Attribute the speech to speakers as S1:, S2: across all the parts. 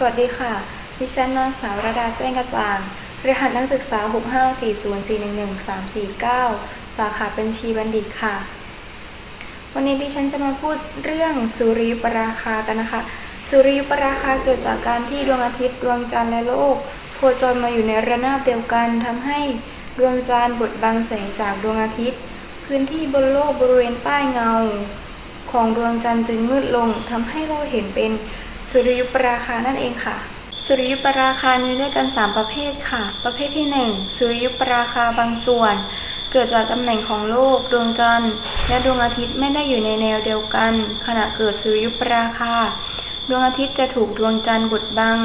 S1: สวัสดีค่ะ ดิฉันนางสาวระดาแจ้งกระจ่าง รหัสนักศึกษา 65404111349 สาขาบัญชีบัณฑิตค่ะ วันนี้ดิฉันจะมาพูดเรื่องสุริยุปราคากันนะคะ สุริยุปราคาเกิดจากการที่ดวงอาทิตย์ ดวงจันทร์และโลก โคจรมาอยู่ในระนาบเดียวกันทำให้ดวงจันทร์บดบังแสงจากดวงอาทิตย์ พื้นที่บนโลกบริเวณใต้เงา ของดวงจันทร์จึงมืดลงทำให้เราเห็นเป็น สุริยุปราคานั่นเองค่ะ สุริยุปราคามีด้วยกัน 3 ประเภทค่ะ ประเภทที่ 1 สุริยุปราคาบางส่วน เกิดจากตำแหน่งของโลก ดวงจันทร์ และดวงอาทิตย์ไม่ได้อยู่ในแนวเดียวกัน ขณะเกิดสุริยุปราคา ดวงอาทิตย์จะถูกดวงจันทร์บดบัง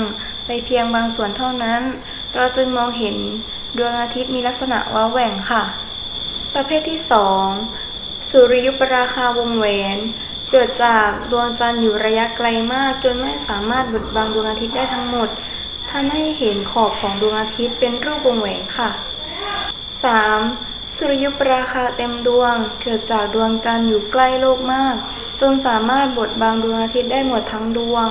S1: ไปเพียงบางส่วนเท่านั้น เราจึงมองเห็นดวงอาทิตย์มีลักษณะว้าแหว่งค่ะ ประเภทที่ 2 สุริยุปราคาวงแหวน เกิดจากดวงจันทร์อยู่ระยะไกลมาก จนไม่สามารถบดบังดวงอาทิตย์ได้ทั้งหมดทำให้เห็นขอบของดวงอาทิตย์เป็นรูปวงแหวนค่ะ 3. สุริยุปราคาเต็มดวง เกิดจากดวงจันทร์อยู่ใกล้โลกมาก จนสามารถบดบังดวงอาทิตย์ได้หมดทั้งดวง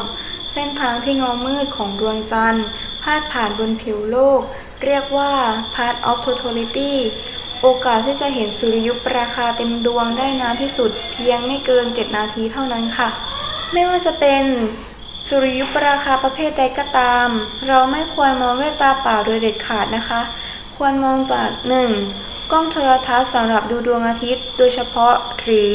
S1: เส้นทางที่เงามืดของดวงจันทร์พาดผ่านบนผิวโลก เรียกว่า path of totality โอกาสที่จะเห็นสุริยุปราคาเต็มดวงได้นานที่สุดเพียงไม่เกิน 7 นาทีเท่านั้นค่ะ ไม่ว่าจะเป็นสุริยุปราคาประเภทใดก็ตาม เราไม่ควรมองด้วยตาเปล่าโดยเด็ดขาดนะคะ ควรมองจาก 1. กล้องโทรทัศน์สำหรับดูดวงอาทิตย์ โดยเฉพาะหรือ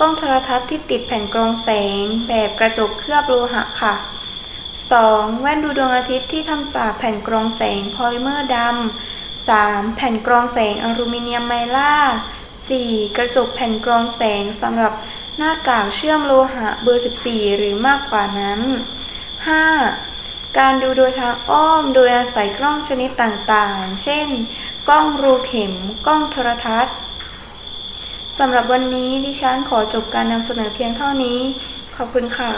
S1: กล้องโทรทัศน์ที่ติดแผ่นกรองแสง แบบกระจกเคลือบโลหะค่ะ 2. แว่นดูดวงอาทิตย์ที่ทำจากแผ่นกรองแสงพอลิเมอร์ดำ 3. แผ่นกรองแสงอลูมิเนียมไมล่า 4. กระจกแผ่นกรองแสงสำหรับหน้ากากเชื่อมโลหะเบอร์ 14 หรือมากกว่านั้น 5. การดูโดยทางอ้อมโดยอาศัยกล้องชนิดต่างๆ เช่น กล้องรูเข็ม กล้องโทรทัศน์ สำหรับวันนี้ดิฉันขอจบการนำเสนอเพียงเท่านี้ ขอบคุณค่ะ